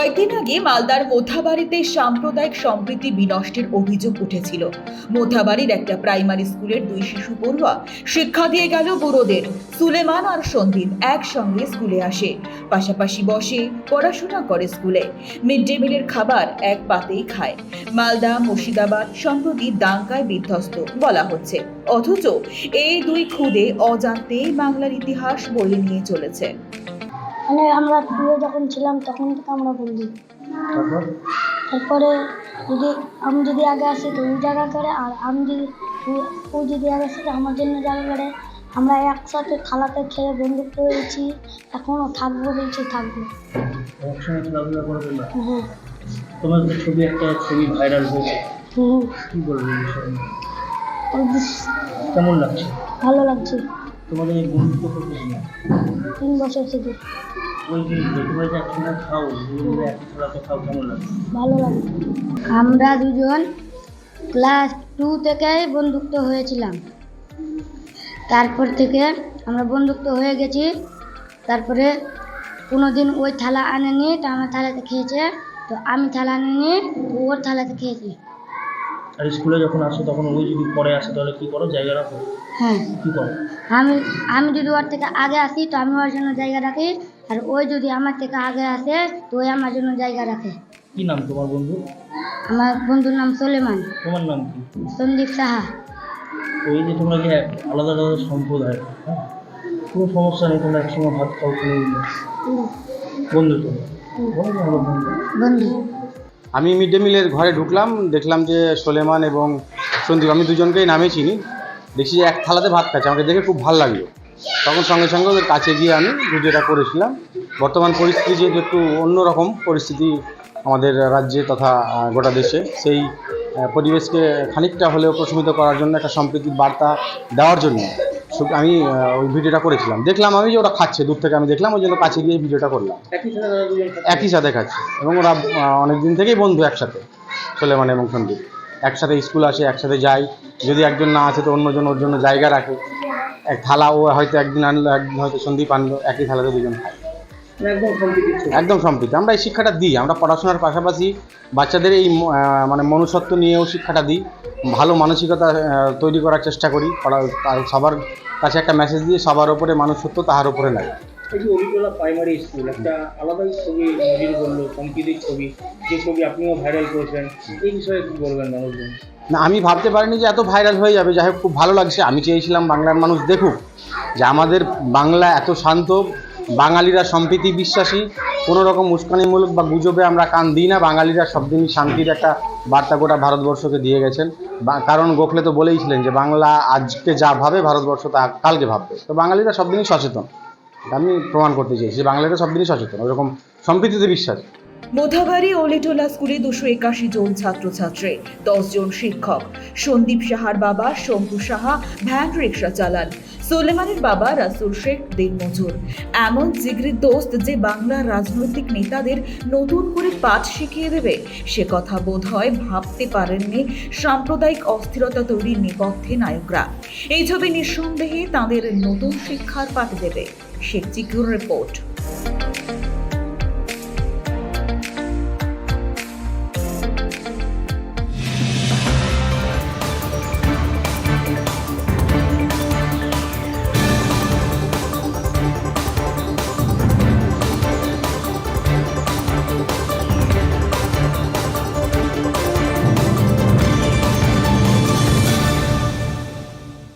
কয়েকদিন আগে মালদার মোথাবাড়িতে সাম্প্রদায়িক সম্প্রীতি বিনষ্টের অভিযোগ উঠেছিল। মোথাবাড়ির একটা প্রাইমারি স্কুলের দুই শিশু পড়ুয়া শিক্ষা দিয়ে গেল বুড়োদের। সুলেমান আর সন্দীপ একসঙ্গে স্কুলে আসে। পাশাপাশি বসে, পড়াশোনা করে স্কুলে। মিড ডে মিলের খাবার এক পাতেই খায়। মালদা, মুর্শিদাবাদ সম্প্রতি দাঙ্গায় বিধ্বস্ত বলা হচ্ছে। অথচ এই দুই খুদে অজান্তেই বাংলার ইতিহাস বয়ে নিয়ে চলেছে। মানে আমরা টুয়ে যখন ছিলাম তখন থেকে আমরা বন্ধু তারপর? তারপরে যদি আমি যদি আগে আসি তো ওই জায়গা করে আর আমি যদি ও- যদি আগে আসে তো আমার জন্য জায়গা করে। আমরা একসাথে থালাতে খেয়ে বন্ধুত্ব হয়েছি এখনও থাকব বলছি থাকব। একসঙ্গে খেলাধুলা হ্যাঁ। তোমার ছবি একটা ছবি ভাইরাল হয়েছে। হুম। কি বলব কেমন লাগছে? ভালো লাগছে। তোমাদের এই বন্ধুত্ব কতদিন? তিন বছর থেকে। ভালো লাগে। আমরা দুজন ক্লাস টু থেকে বন্ধুত্ব হয়েছিলাম। তারপর থেকে আমরা বন্ধুত্ব হয়ে গেছি। তারপরে কোনো দিন ওই থালা আনেনি তো আমার থালাতে খেয়েছে তো আমি থালা আনিনি ওর থালাতে খেয়েছি। আর স্কুলে যখন আসো তখন ওই যদি পরে আসে তাহলে কি করো? জায়গা রাখো? হ্যাঁ। কি করো? আমি আমি যদি ওর থেকে আগে আসি তো আমি ওর জন্য জায়গা রাখি। আর ওই যদি আমার থেকে আগে আসে তো ওই আমার জন্য জায়গা রাখে। কি নাম তোমার বন্ধু? আমার বন্ধুর নাম সোলেমান। তোমার নাম কি? সন্দীপ সাহা। এই যে তোমরা এক আলাদা আলাদা সম্প্রদায়? হ্যাঁ? কোনো সমস্যা নেই তোমরা একসঙ্গে ভাত খাও কোনো বন্ধু তোমরা বলো যে আমরা বন্ধু। বন্ধু। আমি মিড ডে মিলের ঘরে ঢুকলাম দেখলাম যে সোলেমান এবং সন্দীপ আমি দুজনকেই নামে চিনি। দেখছি যে এক থালাতে ভাত খাচ্ছে আমাকে দেখে খুব ভালো লাগল। তখন সঙ্গে সঙ্গে ওদের কাছে গিয়ে আমি ভিডিওটা করেছিলাম। বর্তমান পরিস্থিতি যেহেতু একটু অন্যরকম পরিস্থিতি আমাদের রাজ্যে তথা গোটা দেশে সেই পরিবেশকে খানিকটা হলেও প্রশমিত করার জন্য একটা সম্প্রীতির বার্তা দেওয়ার জন্য আমি ওই ভিডিওটা করেছিলাম। দেখলাম আমি যে ওরা খাচ্ছে দূর থেকে আমি দেখলাম ওই জন্য কাছে গিয়ে ভিডিওটা করলাম। একই সাথে খাচ্ছে? এবং ওরা অনেক দিন থেকেই বন্ধু একসাথে সোলেমান এবং সন্দীপ। একসাথে স্কুল আসে একসাথে যায়। যদি একজন না আছে তো অন্যজন ওর জন্য জায়গা রাখে। এক থালা ও হয়তো একদিন আনলো একদিন হয়তো সন্দীপ আনলো একই থালাতে দুজন খায়। একদম সম্প্রীতি আমরা এই শিক্ষাটা দিই আমরা পড়াশোনার পাশাপাশি বাচ্চাদের এই মানে মনুষ্যত্ব নিয়েও শিক্ষাটা দিই। ভালো মানসিকতা তৈরি করার চেষ্টা করি। সবার কাছে একটা মেসেজ দিয়ে সবার ওপরে মানুষত্ব তাহার এই যে প্রাইমারি স্কুল একটা আলাদাই ছবি নজির বলল সম্প্রীতির ছবি। যে ছবি আপনিও ভাইরাল করেছেন এই বিষয়ে কি বলবেন মানুষজন না, আমি ভাবতে পারিনি যে এত ভাইরাল হয়ে যাবে। যাই হোক, খুব ভালো লাগছে। আমি চেয়েছিলাম বাংলার মানুষ দেখুক যে আমাদের বাংলা এত শান্ত, বাঙালিরা সম্প্রীতি বিশ্বাসী কোনো রকম উস্কানিমূলক বা গুজবে আমরা কান দিই না। বাঙালিরা সবদিনই শান্তির একটা বার্তা গোটা ভারতবর্ষকে দিয়ে গেছেন। কারণ গোখলে তো বলেইছিলেন যে বাংলা আজকে যা ভাবে, ভারতবর্ষ তা কালকে ভাববে। তো বাঙালিরা সবদিনই সচেতন। আমি প্রমাণ করতে চাইছি যে বাঙালিরা সবদিনই সচেতন। ওরকম সম্প্রীতিতে বিশ্বাস। মোথাবাড়ি ওলিটোলা স্কুলে দুশো একাশি জন ছাত্রছাত্রী, দশ জন শিক্ষক। সন্দীপ সাহার বাবা শম্ভু সাহা ভ্যান রিক্সা চালান। সোলেমানের বাবা রাসুল শেখ দিনমজুর এমন জিগরির দোস্ত যে বাংলার রাজনৈতিক নেতাদের নতুন করে পাঠ শিখিয়ে দেবে, সে কথা বোধ হয় ভাবতে পারেননি সাম্প্রদায়িক অস্থিরতা তৈরির নেপথ্যে নায়করা। এই ছবি নিঃসন্দেহে তাঁদের নতুন শিক্ষার পাঠ দেবে। শেখ চিকুর রিপোর্ট।